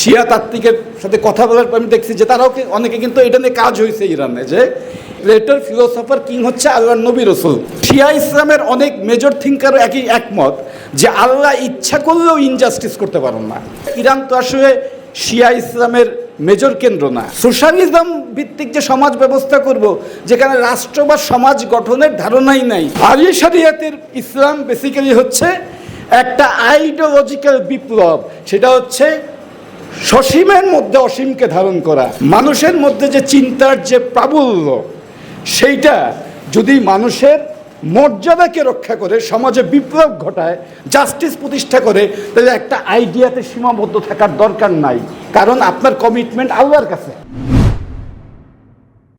শিয়া তাত্ত্বিকের সাথে কথা বলার পর আমি দেখছি যে তারাও অনেকে কিন্তু এটা নিয়ে কাজ হয়েছে ইরানে, যে লেটার ফিলোসফার কিং হচ্ছে আল্লাহ নবী রসুল। শিয়া ইসলামের অনেক মেজর থিঙ্কারও একই একমত যে আল্লাহ ইচ্ছা করলেও ইনজাস্টিস করতে পারেন না। ইরান তো আসলে শিয়া ইসলামের মেজর কেন্দ্র না। সোশ্যালিজম ভিত্তিক যে সমাজ ব্যবস্থা করব, যেখানে রাষ্ট্র বা সমাজ গঠনের ধারণাই নাই, আলী শরিয়াতের ইসলাম বেসিক্যালি হচ্ছে একটা আইডিওলজিক্যাল বিপ্লব। সেটা হচ্ছে সসীমের মধ্যে অসীমকে ধারণ করা, মানুষের মধ্যে যে চিন্তার যে প্রাবল্য, সেইটা যদি মানুষের মর্যাদাকে রক্ষা করে, সমাজে বিপ্লব ঘটায় জাস্টিস প্রতিষ্ঠা করে, তাহলে একটা আইডিয়াতে সীমাবদ্ধ থাকার দরকার নাই। কারণ আপনার কমিটমেন্ট আল্লাহর কাছে।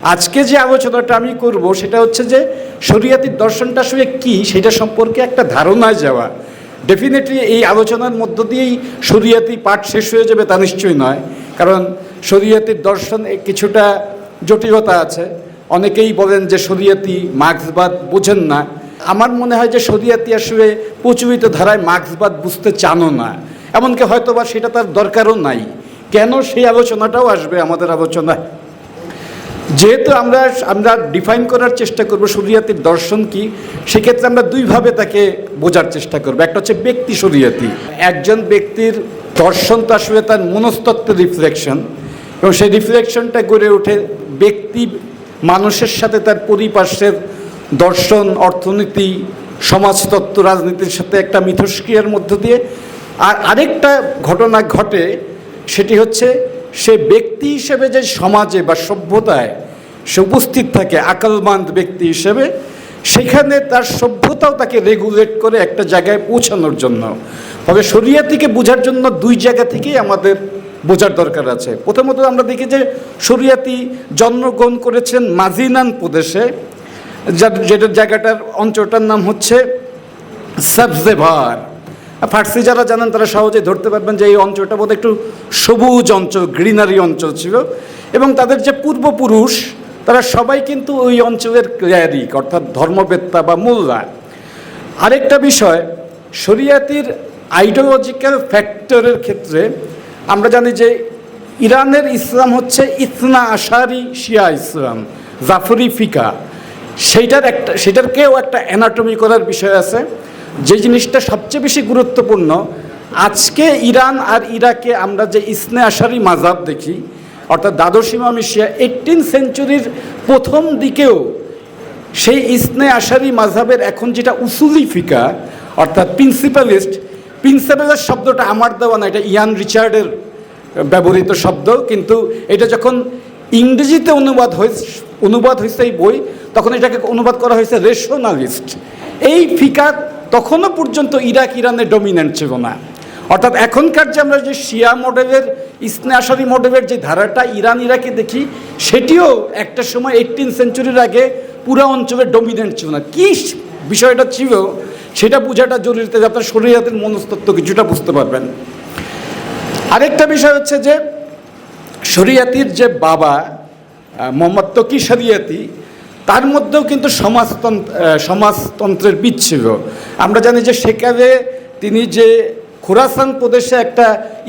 আজকে যে আলোচনাটা আমি করব, সেটা হচ্ছে যে শরিয়াতির দর্শনটা আসলে কি, সেটা সম্পর্কে একটা ধারণায় যাওয়া। ডেফিনেটলি এই আলোচনার মধ্য দিয়েই শরিয়াতি পাঠ শেষ হয়ে যাবে তা নিশ্চয়ই নয়। কারণ শরিয়াতির দর্শন কিছুটা জটিলতা আছে। অনেকেই বলেন যে শরিয়াতি মার্ক্সবাদ বোঝেন না। আমার মনে হয় যে শরিয়াতি আসলে প্রচলিত ধারায় মার্ক্সবাদ বুঝতে চানো না। এমনকি হয়তো বা সেটা তার দরকারও নাই। কেন সেই আলোচনাটাও আসবে আমাদের আলোচনায়? যেহেতু আমরা আমরা ডিফাইন করার চেষ্টা করব শরিয়াতির দর্শন কি, সেক্ষেত্রে আমরা দুইভাবে তাকে বোঝার চেষ্টা করব। একটা হচ্ছে ব্যক্তি শরিয়াতি। একজন ব্যক্তির দর্শন তো আসলে তার মনস্তত্ত্বের রিফ্লেকশন এবং সেই রিফ্লেকশনটা গড়ে ওঠে ব্যক্তি মানুষের সাথে তার পরিপার্শ্বের দর্শন, অর্থনীতি, সমাজতত্ত্ব, রাজনীতির সাথে একটা মিথস্ক্রিয়ার মধ্য দিয়ে। আর আরেকটা ঘটনা ঘটে, সেটি হচ্ছে সে ব্যক্তি হিসেবে যে সমাজে বা সভ্যতায় সে উপস্থিত থাকে আকালমান্দ ব্যক্তি হিসেবে, সেখানে তার সভ্যতাও তাকে রেগুলেট করে একটা জায়গায় পৌঁছানোর জন্য। তবে শরিয়াতিকে বোঝার জন্য দুই জায়গা থেকেই আমাদের বোঝার দরকার আছে। প্রথমত আমরা দেখি যে শরিয়াতি জন্মগ্রহণ করেছেন মাজিনান প্রদেশে, যার যেটার জায়গাটার অঞ্চলটার নাম হচ্ছে সাবজেভার। ফার্সি যারা জানেন তারা সহজে ধরতে পারবেন যে এই অঞ্চলটা বোধহয় একটু সবুজ অঞ্চল, গ্রিনারি অঞ্চল ছিল। এবং তাদের যে পূর্বপুরুষ, তারা সবাই কিন্তু ওই অঞ্চলের ক্লিয়ারিক অর্থাৎ ধর্মবেত্তা বা মোল্লা। আরেকটা বিষয়, শরিয়াতির আইডিওলজিক্যাল ফ্যাক্টরের ক্ষেত্রে আমরা জানি যে ইরানের ইসলাম হচ্ছে ইসনা আশারি শিয়া ইসলাম, জাফরি ফিকা। সেইটার একটা, সেটারকেও একটা অ্যানাটমি করার বিষয় আছে। যে জিনিসটা সবচেয়ে বেশি গুরুত্বপূর্ণ, আজকে ইরান আর ইরাকে আমরা যে ইসনে আশারি মাজাব দেখি, অর্থাৎ দ্বাদশ ইমামি এইটিন সেঞ্চুরির প্রথম দিকেও সেই ইসনে আশারি মাঝাবের এখন যেটা উসুলি ফিকা, অর্থাৎ প্রিন্সিপালিস্ট প্রিন্সিপালের শব্দটা আমার দেওয়া না, এটা ইয়ান রিচার্ডের ব্যবহৃত শব্দ, কিন্তু এটা যখন ইংরেজিতে অনুবাদ হয়েছে অনুবাদ হয়েছে এই বই, তখন এটাকে অনুবাদ করা হয়েছে রেশনালিস্ট। এই ফিকা তখনও পর্যন্ত ইরাক ইরানে ডমিনেন্ট ছিল না। অর্থাৎ এখনকার যে আমরা যে শিয়া মডেলের ইসনে আশারি মডেলের যে ধারাটা ইরান, ইরাকে দেখি, সেটিও একটা সময় এইটিন সেঞ্চুরির আগে পুরা অঞ্চলের ডমিনেন্ট ছিল না। কী বিষয়টা ছিল, সেটা বোঝাটা জরুরি, তাই আপনার শরীরের মনস্তত্ব কিছুটা বুঝতে পারবেন। আরেকটা বিষয় হচ্ছে যে শরিয়াতির যে বাবা মোহাম্মদ তকি শরিয়াতি তার মধ্যেও কিন্তু সমাজতন্ত্র সমাজতন্ত্রের ছিল আমরা জানি যে সেখানে তিনি যে খোরাসান প্রদেশে একটা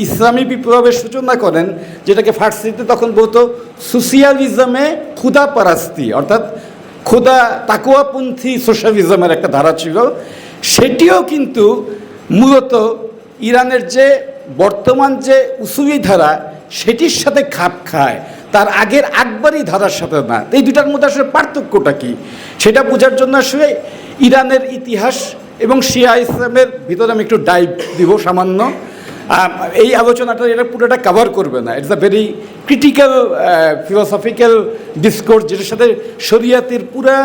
ইসলামী বিপ্লবের সূচনা করেন, যেটাকে ফার্সিতে তখন বলতো সোশিয়ালিজমে ক্ষুদা পারাস্তি, অর্থাৎ ক্ষুদা তাকুয়াপন্থী সোশ্যালিজমের একটা ধারা ছিল। সেটিও কিন্তু মূলত ইরানের যে বর্তমান যে উসুলি ধারা সেটির সাথে খাপ খায়, তার আগের আকবরী ধারার সাথে না এই দুটার মধ্যে আসলে পার্থক্যটা কি? সেটা বোঝার জন্য আসলে ইরানের ইতিহাস এবং শিয়া ইসলামের ভিতরে আমি একটু ডাইভ দিব সামান্য। এই আলোচনাটা, এটা পুরোটা কভার করবে না। It's a very critical philosophical discourse যেটার সাথে শরিয়াতির পুরা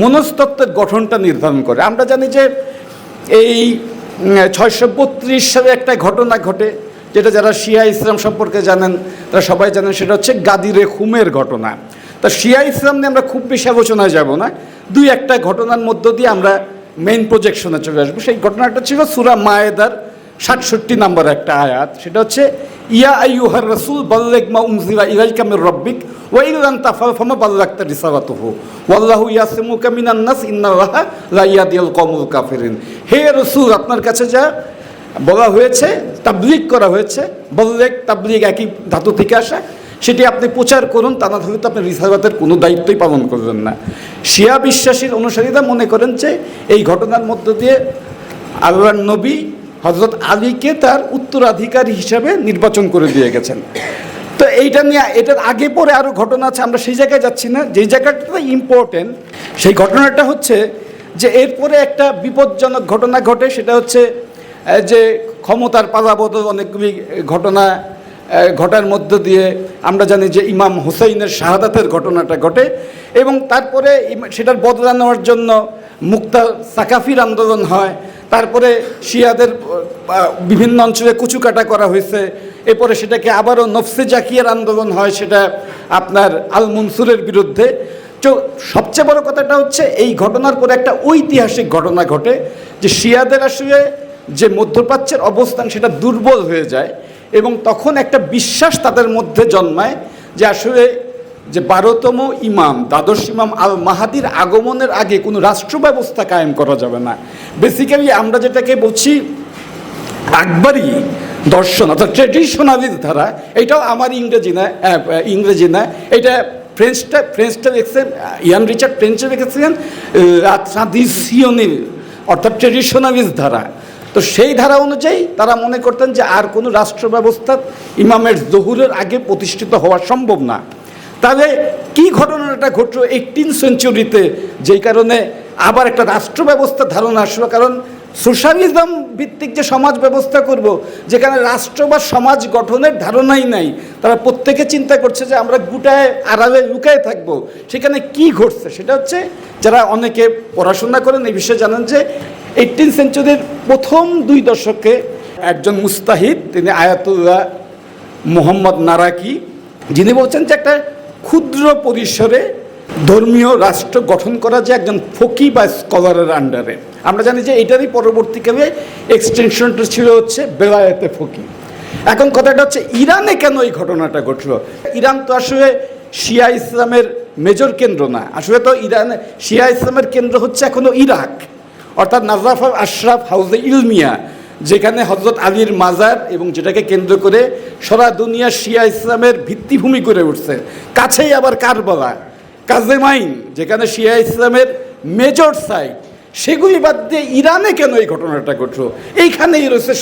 মনস্তত্ত্বের গঠনটা নির্ধারণ করে। আমরা জানি যে এই ছয়শো বত্রিশ সালে একটা ঘটনা ঘটে। যেটা যারা শিয়া ইসলাম সম্পর্কে জানেন, তারা সবাই জানেন সেটা হচ্ছে গাদিরে খুমের ঘটনা। তা শিয়া ইসলাম নিয়ে আমরা খুব বেশি আলোচনায় যাব না। দুই একটা ঘটনার মধ্য দিয়ে আমরা মেইন প্রজেকশনে চলে আসব। সেই ঘটনাটা ছিল সুরা মায়েদার সাতষট্টি নম্বর একটা আয়াত। সেটা হচ্ছে, ইয়া আইয়ুহার রাসূল, বাল্লিগ মা উনজিলা ইলাইকা মির রাব্বিক, ওয়া ইন লাম তাফাল ফামা বাল্লাগতা রিসালাতুহু। ওয়াল্লাহু ইয়াসিমুকা মিনান নাস, ইন্নাল্লাহা লা ইয়াদিল কওমুল কাফিরিন। হে রাসূল, আপনার কাছে যা বলা হয়েছে, তাবলিগ করা হয়েছে বললেক তাবলিগ একই ধাতু থেকে আসা। সেটি আপনি প্রচার করুন, তা না হলে তো আপনি রিসার্ভাতের কোনো দায়িত্বই পালন করবেন না। শিয়া বিশ্বাসীর অনুসারীরা মনে করেন যে এই ঘটনার মধ্য দিয়ে আল্লাহর নবী হজরত আলীকে তার উত্তরাধিকারী হিসাবে নির্বাচন করে দিয়ে গেছেন। তো এইটা নিয়ে, এটার আগে পরে আরও ঘটনা আছে, আমরা সেই জায়গায় যাচ্ছি না। যেই জায়গাটা ইম্পর্টেন্ট সেই ঘটনাটা হচ্ছে যে এরপরে একটা বিপজ্জনক ঘটনা ঘটে, সেটা হচ্ছে যে ক্ষমতার পালাবদল অনেকগুলি ঘটনা ঘটার মধ্য দিয়ে আমরা জানি যে ইমাম হুসাইনের শাহাদাতের ঘটনাটা ঘটে এবং তারপরে সেটার বদলা নেওয়ার জন্য মুক্তা সাকাফির আন্দোলন হয়। তারপরে শিয়াদের বিভিন্ন অঞ্চলে কুচুকাটা করা হয়েছে। এরপরে সেটাকে আবারও নফসে জাকিয়ার আন্দোলন হয়, সেটা আপনার আল মনসুরের বিরুদ্ধে। তো সবচেয়ে বড় কথাটা হচ্ছে, এই ঘটনার পরে একটা ঐতিহাসিক ঘটনা ঘটে যে শিয়াদের আসলে যে মধ্যপ্রাচ্যের অবস্থান সেটা দুর্বল হয়ে যায় এবং তখন একটা বিশ্বাস তাদের মধ্যে জন্মায় যে আসলে যে বারোতম ইমাম দ্বাদশ ইমাম আল মাহাদির আগমনের আগে কোনো রাষ্ট্র ব্যবস্থা কায়েম করা যাবে না। বেসিক্যালি আমরা যেটাকে বলছি আকবরই দর্শন অর্থাৎ ট্রেডিশনালিস্ট ধারা এটাও আমার ইংরেজি না ইংরেজি না। এটা ফ্রেঞ্চটা ফ্রেঞ্চটা লিখছেন আহ, ইয়ান রিচার্ড ফ্রেঞ্চে ট্রাডিশনিল অর্থাৎ ট্রেডিশনালিস্ট ধারা। তো সেই ধারা অনুযায়ী তারা মনে করতেন যে আর কোনো রাষ্ট্র ব্যবস্থা ইমামের জহুরের আগে প্রতিষ্ঠিত হওয়া সম্ভব না। তাহলে কি ঘটনাটা ঘটলো এইটিন সেঞ্চুরিতে যেই কারণে আবার একটা রাষ্ট্র ব্যবস্থা ধারণা আসলো। কারণ সোশ্যালিজম ভিত্তিক যে সমাজ ব্যবস্থা করব, যেখানে রাষ্ট্র বা সমাজ গঠনের ধারণাই নাই, তারা প্রত্যেকে চিন্তা করছে যে আমরা গুটায়, আড়ালে লুকায় থাকব। সেখানে কি ঘটছে? সেটা হচ্ছে যারা অনেকে পড়াশোনা করেন, এই বিষয়ে জানেন যে এইটিন সেঞ্চুরির প্রথম দুই দশকে একজন মুস্তাহিদ, তিনি আয়াতুল্লাহ মোহাম্মদ নারাকি, যিনি বলছেন যে একটা ক্ষুদ্র পরিসরে ধর্মীয় রাষ্ট্র গঠন করা যে একজন ফকি বা স্কলারের আন্ডারে। আমরা জানি যে এটারই পরবর্তীকালে এক্সটেনশনটা ছিল হচ্ছে বেলায়েতে ফকি। এখন কথাটা হচ্ছে, ইরানে কেন এই ঘটনাটা ঘটলো? ইরান তো আসলে শিয়া ইসলামের মেজর কেন্দ্র না। আসলে তো ইরান, শিয়া ইসলামের কেন্দ্র হচ্ছে এখনও ইরাক। অর্থাৎ নাজরাফ আশরাফ হাউজে ইলমিয়া, যেখানে হজরত আলীর মাজার এবং যেটাকে কেন্দ্র করে সারা দুনিয়া শিয়া ইসলামের ভিত্তিভূমি করে উঠছে। কাছেই আবার কারবালা কাজেমাইন যেখানে শিয়া ইসলামের মেজর সাইট সেগুলি বাদ দিয়ে ইরানে কেন এই ঘটনাটা ঘটলো? এইখানেই রয়েছে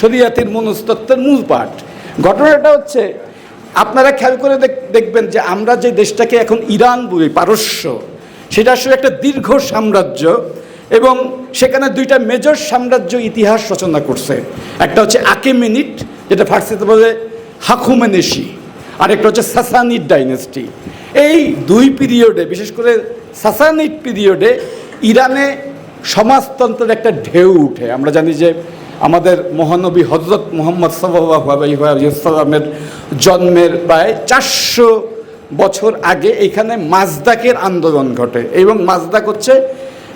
শরিয়াতের মনস্তত্ত্বের মূল পাঠ। ঘটনাটা হচ্ছে, আপনারা খেয়াল করে দেখ- দেখবেন যে আমরা যে দেশটাকে এখন ইরান বলি, পারস্য, সেটা আসলে একটা দীর্ঘ সাম্রাজ্য। এবং সেখানে দুইটা মেজর সাম্রাজ্য ইতিহাস রচনা করছে। একটা হচ্ছে আকেমিনিট, যেটা ফার্সিতে বলে হাকুমেনেশি আরেকটা হচ্ছে সাসানিড ডাইনেস্টি এই দুই পিরিয়ডে বিশেষ করে সাসানিড পিরিয়ডে ইরানে সমাজতন্ত্রের একটা ঢেউ উঠে। আমরা জানি যে আমাদের মহানবী হজরত মোহাম্মদ সাল্লামের জন্মের প্রায় চারশো বছর আগে এখানে মাজদাকের আন্দোলন ঘটে। এবং মাজদাক হচ্ছে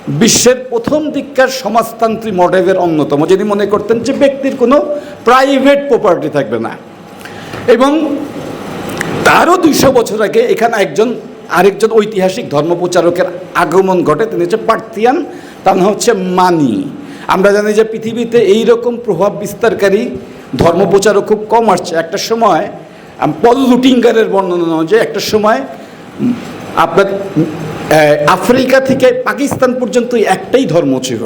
বিশ্বের প্রথম দিককার সমাজতান্ত্রিক মডেলের অন্যতম। যিনি মনে করতেন যে ব্যক্তির কোনো প্রাইভেট প্রপার্টি থাকবে না। এবং তারও দুইশো বছর আগে এখানে একজন, আরেকজন ঐতিহাসিক ধর্মপ্রচারকের আগমন ঘটে। তিনি হচ্ছে পার্থিয়ান, তার নাম হচ্ছে মানি। আমরা জানি যে পৃথিবীতে এই রকম প্রভাব বিস্তারকারী ধর্মপ্রচারক খুব কম আসছে। একটা সময় পল লুটিঙ্গারের বর্ণনা অনুযায়ী একটা সময় আপনার আফ্রিকা থেকে পাকিস্তান পর্যন্ত একটাই ধর্ম ছিল।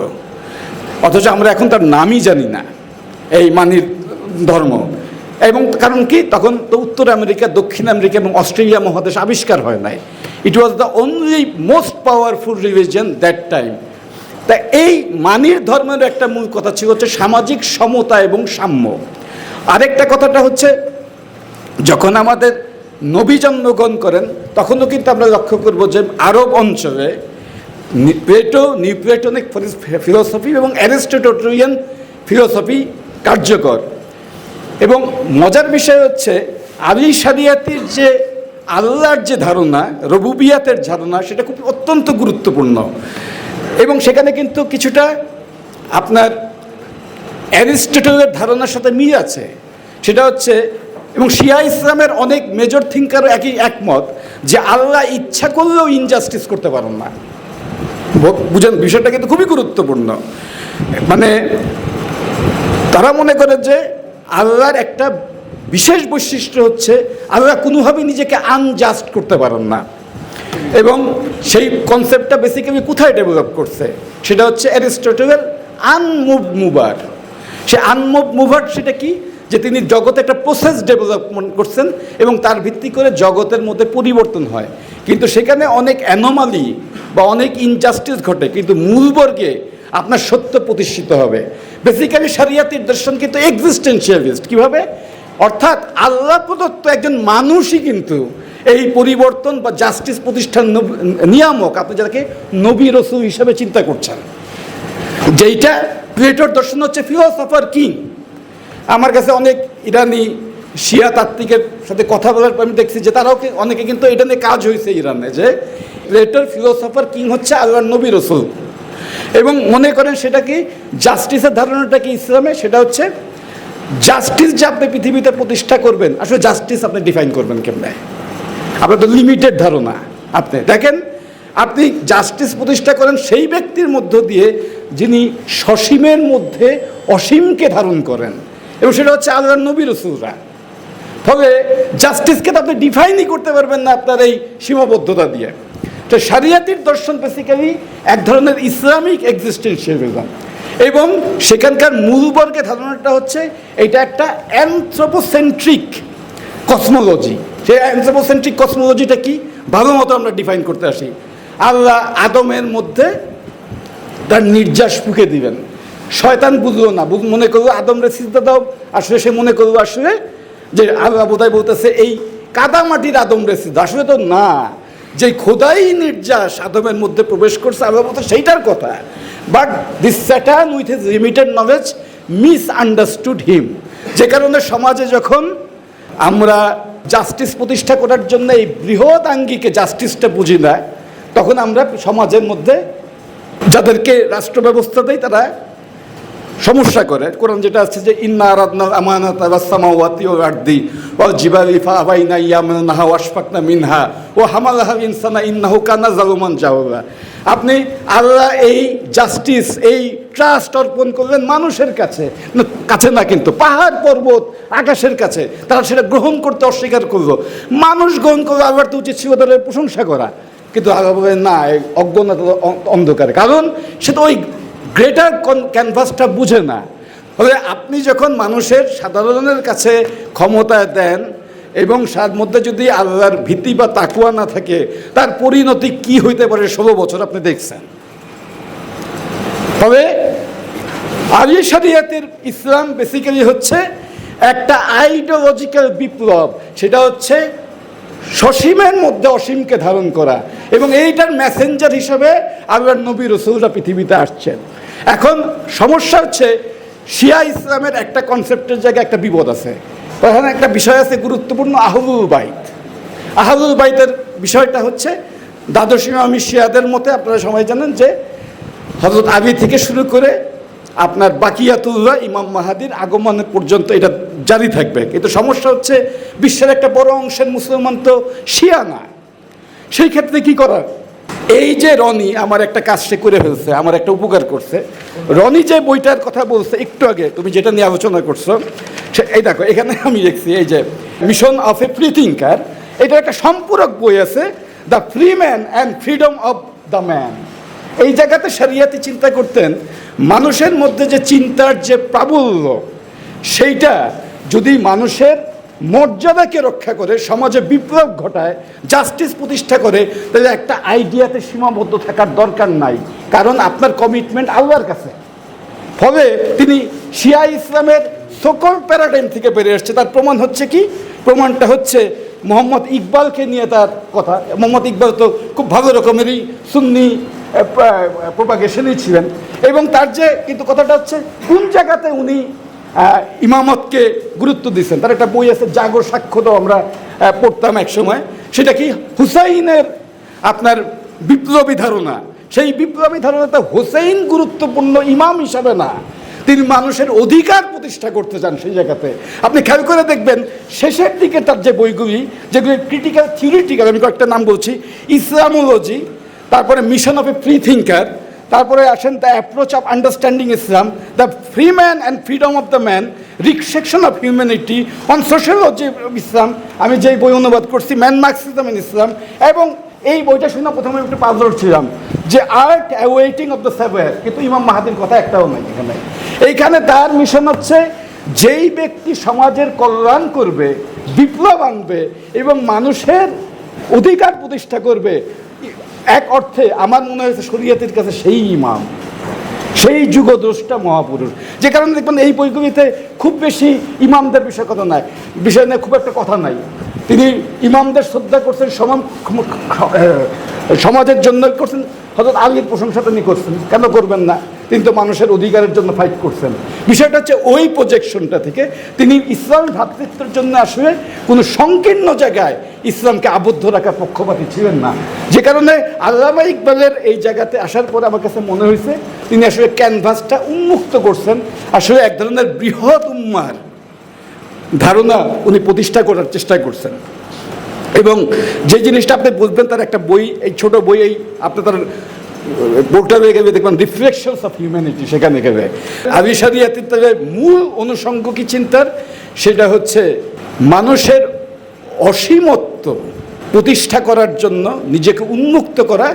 অথচ আমরা এখন তার নামই জানি না, এই মানির ধর্ম। এবং কারণ কি? তখন তো উত্তর আমেরিকা, দক্ষিণ আমেরিকা এবং অস্ট্রেলিয়া মহাদেশ আবিষ্কার হয় নাই। It was the only most powerful religion that time তা এই মানির ধর্মের একটা মূল কথা ছিল হচ্ছে সামাজিক সমতা এবং সাম্য। আরেকটা কথাটা হচ্ছে, যখন আমাদের নবী জন্মগ্রহণ করেন, তখনও কিন্তু আমরা লক্ষ্য করব যে আরব অঞ্চলে প্লেটো, নিউপ্লেটনিক ফিলোসফি এবং অ্যারিস্টোটোরিয়ান ফিলোসফি কার্যকর। এবং মজার বিষয় হচ্ছে, আলী সারিয়াতির যে আল্লাহর যে ধারণা, রবুবিয়াতের ধারণা, সেটা খুব অত্যন্ত গুরুত্বপূর্ণ। এবং সেখানে কিন্তু কিছুটা আপনার অ্যারিস্টটলের ধারণার সাথে মিল আছে। সেটা হচ্ছে এবং শিয়া ইসলামের অনেক মেজর থিঙ্কারও একই একমত যে আল্লাহ ইচ্ছা করলেও ইনজাস্টিস করতে পারেন না। বুঝেন, বিষয়টা কিন্তু খুবই গুরুত্বপূর্ণ। মানে তারা মনে করে যে আল্লাহর একটা বিশেষ বৈশিষ্ট্য হচ্ছে আল্লাহ কোনোভাবেই নিজেকে আনজাস্ট করতে পারেন না। এবং সেই কনসেপ্টটা বেসিক্যালি কোথায় ডেভেলপ করছে? সেটা হচ্ছে অ্যারিস্টটলের আনমুভ মুভার সে আনমুভ মুভার সেটা কি? যে তিনি জগতে একটা প্রসেস ডেভেলপমেন্ট করছেন এবং তার ভিত্তি করে জগতের মধ্যে পরিবর্তন হয়। কিন্তু সেখানে অনেক অ্যানোমালি বা অনেক ইনজাস্টিস ঘটে, কিন্তু মূলবর্গে আপনার সত্য প্রতিষ্ঠিত হবে। বেসিক্যালি শরিয়াতির দর্শন কিন্তু এক্সিস্টেন্সিয়ালিস্ট কীভাবে? অর্থাৎ আল্লাহ প্রদত্ত একজন মানুষই কিন্তু এই পরিবর্তন বা জাস্টিস প্রতিষ্ঠান নিয়ামক, আপনি যাকে নবী রসুল হিসাবে চিন্তা করছেন। যেইটা প্লেটোর দর্শন হচ্ছে ফিলোসফার কিং আমার কাছে অনেক ইরানি শিয়া তাত্ত্বিকের সাথে কথা বলার পর আমি দেখছি যে তারাও অনেকে কিন্তু এটা নিয়ে কাজ হয়েছে ইরানে, যে প্লেটোর ফিলোসফার কিং হচ্ছে আল্লাহ নবী রসুল। এবং মনে করেন সেটা কি জাস্টিসের ধারণাটা কি ইসলামে? সেটা হচ্ছে জাস্টিস যে আপনি পৃথিবীতে প্রতিষ্ঠা করবেন, আসলে জাস্টিস আপনি ডিফাইন করবেন কেমনে? আপনার তো লিমিটেড ধারণা। আপনি দেখেন, আপনি জাস্টিস প্রতিষ্ঠা করেন সেই ব্যক্তির মধ্য দিয়ে যিনি সসীমের মধ্যে অসীমকে ধারণ করেন। এবং সেটা হচ্ছে আল্লাহ নবী রসুলরা ফলে জাস্টিসকে তো আপনি ডিফাইনই করতে পারবেন না আপনার এই সীমাবদ্ধতা দিয়ে। তো সারিয়াতির দর্শন বেসিক্যালি এক ধরনের ইসলামিক এক্সিস্টেন্সিয়ালিজম এবং সেখানকার মূলবর্গের ধারণাটা হচ্ছে এটা একটা অ্যান্থ্রোপোসেন্ট্রিক কসমোলজি সেই অ্যান্থ্রোপোসেন্ট্রিক কসমোলজিটা কি? ভালো মতো আমরা ডিফাইন করতে আসি। আল্লাহ আদমের মধ্যে তার নির্যাস ফুকে দিবেন। শয়তান বুঝলো না। মনে করল আদমরে সিদ্ধা দাও, আসলে সে মনে করল আসলে যে আল্লাহ বোধহয় বলতেছে, এই কাদা মাটির আদমরে সিদ্ধা আসলে তো না। যে খোদাই নির্যাস আদমের মধ্যে প্রবেশ করছে আল্লাহ বলতে সেইটার কথা। But this Satan with his limited knowledge misunderstood him যে কারণে সমাজে যখন আমরা জাস্টিস প্রতিষ্ঠা করার জন্য এই বৃহৎ আঙ্গিকে জাস্টিসটা বুঝি না, তখন আমরা সমাজের মধ্যে যাদেরকে রাষ্ট্র ব্যবস্থা দেয়, তারা সমস্যা করে। কোরআন যেটা আছে যে, ইন্না ওয়াশফাকনা মিনহা ও হামালাহা ইনসানা জালুমান আপনি আল্লাহ এই জাস্টিস, এই ট্রাস্ট অর্পণ করলেন মানুষের কাছে। কাছে না কিন্তু, পাহাড় পর্বত আকাশের কাছে। তারা সেটা গ্রহণ করতে অস্বীকার করল। মানুষ গ্রহণ করল আবার তো উচিত ছিল তাদের প্রশংসা করা। কিন্তু আল্লাহ না অজ্ঞতা অন্ধকারে। কারণ সে তো ওই গ্রেটার ক্যানভাসটা বুঝে না। ফলে আপনি যখন মানুষের সাধারণের কাছে ক্ষমতা দেন এবং তার মধ্যে যদি আল্লাহর ভীতি বা তাকুয়া না থাকে, তার পরিণতি কি হইতে পারে ষোলো বছর আপনি দেখছেন। তবে আলী শরিয়াতের ইসলাম বেসিক্যালি হচ্ছে একটা আইডিওলজিক্যাল বিপ্লব, সেটা হচ্ছে সসীমের মধ্যে অসীমকে ধারণ করা এবং এইটার মেসেঞ্জার হিসেবে আল্লাহর নবী রসুলরা পৃথিবীতে আসছেন। এখন সমস্যা হচ্ছে, শিয়া ইসলামের একটা কনসেপ্টের জায়গায় একটা বিপদ আছে। ওখানে একটা বিষয় আছে গুরুত্বপূর্ণ, আহলুল বাইত। আহলুল বাইতের বিষয়টা হচ্ছে, দ্বাদশ ইমামি শিয়াদের মতে আপনারা সবাই জানেন যে হজরত আবি থেকে শুরু করে আপনার বাকিয়াতুল্লাহ, ইমাম মাহাদির আগমনের পর্যন্ত এটা জারি থাকবে। কিন্তু সমস্যা হচ্ছে, বিশ্বের একটা বড় অংশের মুসলমান তো শিয়া না। সেই ক্ষেত্রে কি করার? এই যে রনি আমার একটা কাজ সে করে ফেলছে, আমার একটা উপকার করছে। রনি যে বইটার কথা বলছে, একটু আগে তুমি যেটা নিয়ে আলোচনা করছ, সে এই দেখো, এখানে আমি দেখছি, এই যে mission of a free thinker এটা একটা সম্পূরক বই আছে the free man and freedom of the man এই জায়গাতে শরিয়াতি চিন্তা করতেন, মানুষের মধ্যে যে চিন্তার যে প্রাবল্য, সেইটা যদি মানুষের মর্যাদাকে রক্ষা করে সমাজে বিপ্লব ঘটায় জাস্টিস প্রতিষ্ঠা করে, তাহলে একটা আইডিয়াতে সীমাবদ্ধ থাকার দরকার নাই। কারণ আপনার কমিটমেন্ট আল্লাহর কাছে। ফলে তিনি শিয়া ইসলামের সকল প্যারাডাইম থেকে বেরিয়ে আসছে। তার প্রমাণ হচ্ছে কি? প্রমাণটা হচ্ছে মোহাম্মদ ইকবালকে নিয়ে তার কথা। মোহাম্মদ ইকবাল তো খুব ভালো রকমেরই সুন্নি প্রোপাগেশনই ছিলেন। এবং তার যে, কিন্তু কথাটা হচ্ছে, কোন জায়গাতে উনি ইমামতকে গুরুত্ব দিয়েছেন। তার একটা বই আছে, জাগর তো আমরা পড়তাম একসময়। সেটা কি হুসাইনের আপনার বিপ্লবী ধারণা? সেই বিপ্লবী ধারণাটা হোসেইন গুরুত্বপূর্ণ ইমাম হিসাবে না। তিনি মানুষের অধিকার প্রতিষ্ঠা করতে চান সেই জায়গাতে। আপনি খেয়াল করে দেখবেন, শেষের দিকে তার যে বইগুলি, যেগুলি ক্রিটিক্যাল থিওরিটিক্যাল আমি কয়েকটা নাম বলছি, ইসলামোলজি, তারপরে mission of a free thinker তারপরে আসেন the approach of understanding Islam the free man and freedom of the man resection of humanity on sociology Islam আমি যেই বই অনুবাদ করছি ম্যান মার্কসিজম ইন ইসলাম এবং এই বইটা শুনে প্রথমে একটু পাজল ছিলাম, যে art awaiting of the saviour কিন্তু ইমাম মাহাদির কথা একটাও নাই এখানে। এইখানে তার মিশন হচ্ছে যেই ব্যক্তি সমাজের কল্যাণ করবে, বিপ্লব আনবে এবং মানুষের অধিকার প্রতিষ্ঠা করবে এক অর্থে আমার মনে হয়েছে শরীয়তের কাছে সেই ইমাম, সেই যুগদ্রষ্টা মহাপুরুষ। যে কারণে দেখবেন এই বইগুলিতে খুব বেশি ইমামদের বিষয় কথা নাই, বিষয় নিয়ে খুব একটা কথা নাই। তিনি ইমামদের শ্রদ্ধা করছেন সমান সমাজের জন্য করছেন হয়তো আলীর প্রশংসা তিনি করছেন। কেন করবেন না? তিনি তো মানুষের অধিকারের জন্য ফাইট করছেন। বিষয়টা হচ্ছে ওই প্রজেকশনটা থেকে তিনি ইসলাম ভ্রাতৃত্বের জন্য আসলে কোনো সংকীর্ণ জায়গায় ইসলামকে আবদ্ধ রাখার পক্ষপাতী ছিলেন না। যে কারণে আল্লামা ইকবালের এই জায়গাতে আসার পর আমার কাছে মনে হয়েছে, তিনি আসলে ক্যানভাসটা উন্মুক্ত করছেন। আসলে এক ধরনের বৃহৎ উম্মার ধারণা উনি প্রতিষ্ঠা করার চেষ্টা করছেন। এবং যে জিনিসটা আপনি বুঝবেন তার একটা বই, এই ছোট বই, এই আপনি তার বোর্ডটা গেলে দেখবেন রিফ্লেকশনস অফ হিউম্যানিটি সেখানে গেলে। আবি শরিয়াতের তবে মূল অনুষঙ্গ কি চিন্তার সেটা হচ্ছে মানুষের অসীমত্ব প্রতিষ্ঠা করার জন্য নিজেকে উন্মুক্ত করা,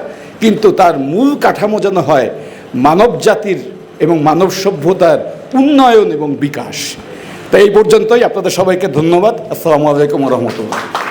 কিন্তু তার মূল কাঠামো যেন হয় মানব জাতির এবং মানব সভ্যতার উন্নয়ন এবং বিকাশ। তাই এই পর্যন্তই। আপনাদের সবাইকে ধন্যবাদ। আসসালামু আলাইকুম রহমতুল্লাহ।